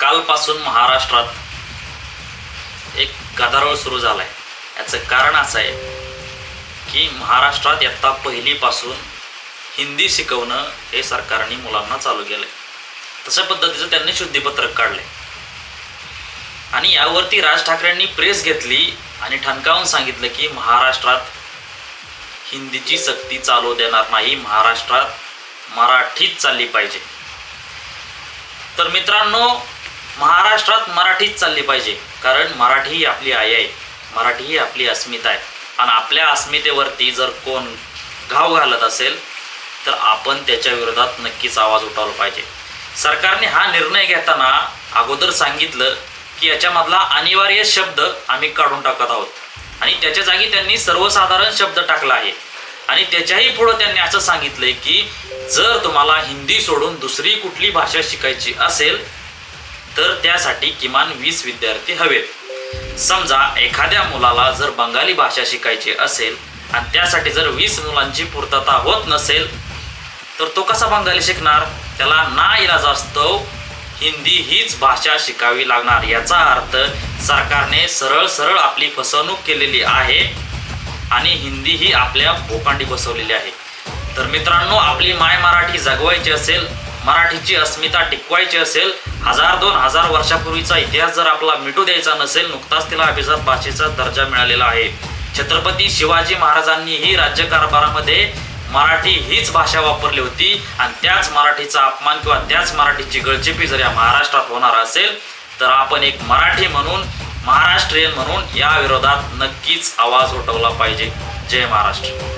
कालपासून महाराष्ट्रात एक गदारोळ सुरू झाला आहे याचं कारण असं आहे की महाराष्ट्रात इयत्ता पहिलीपासून हिंदी शिकवणं हे सरकारने मुलांना चालू केलं आहे तशा पद्धतीचं त्यांनी शुद्धीपत्रक काढलं आणि यावरती राज ठाकरेंनी प्रेस घेतली आणि ठणकावून सांगितलं की महाराष्ट्रात हिंदीची सक्ती चालू देणार नाही महाराष्ट्रात मराठीच चालली पाहिजे. तर मित्रांनो महाराष्ट्रात मराठीच चालली पाहिजे. कारण मराठी ही आपली आई आहे. मराठी ही आपली अस्मिता आहे. आणि आपल्या अस्मितेवरती जर कोण घाव घालत असेल तर आपण त्याच्या विरोधात नक्कीच आवाज उठवला पाहिजे. सरकारने हा निर्णय घेताना अगोदर सांगितलं की याच्यामधला अनिवार्य शब्द आम्ही काढून टाकत आहोत. आणि त्याच्या जागी त्यांनी सर्वसाधारण शब्द टाकला आहे. आणि त्याच्याही पुढं त्यांनी असं सांगितलंय की जर तुम्हाला हिंदी सोडून दुसरी कुठली भाषा शिकायची असेल तर त्यासाठी किमान वीस विद्यार्थी हवेत. समजा एखाद्या मुलाला जर बंगाली भाषा शिकायची असेल आणि त्यासाठी जर वीस मुलांची पूर्तता होत नसेल तर तो कसा बंगाली शिकणार? त्याला ना इलाजास्तव हिंदी हीच भाषा शिकावी लागणार. याचा अर्थ सरकारने सरळ सरळ आपली फसवणूक केलेली आहे आणि हिंदी ही आपल्या भोकांडी बसवलेली आहे. तर मित्रांनो आपली माय मराठी जगवायची असेल मराठीची अस्मिता टिकवायची असेल हजार दोन हजार वर्षापूर्वीचा इतिहास जर आपला मिटू द्यायचा नसेल नुकताच तिला अभिजात भाषेचा दर्जा मिळालेला आहे. छत्रपती शिवाजी महाराजांनीही राज्यकारभारामध्ये मराठी हीच भाषा वापरली होती आणि त्याच मराठीचा अपमान किंवा त्याच मराठीची गळचेपी जर या महाराष्ट्रात होणार असेल तर आपण एक मराठी म्हणून महाराष्ट्रीयन म्हणून या विरोधात नक्कीच आवाज उठवला पाहिजे. जय महाराष्ट्र.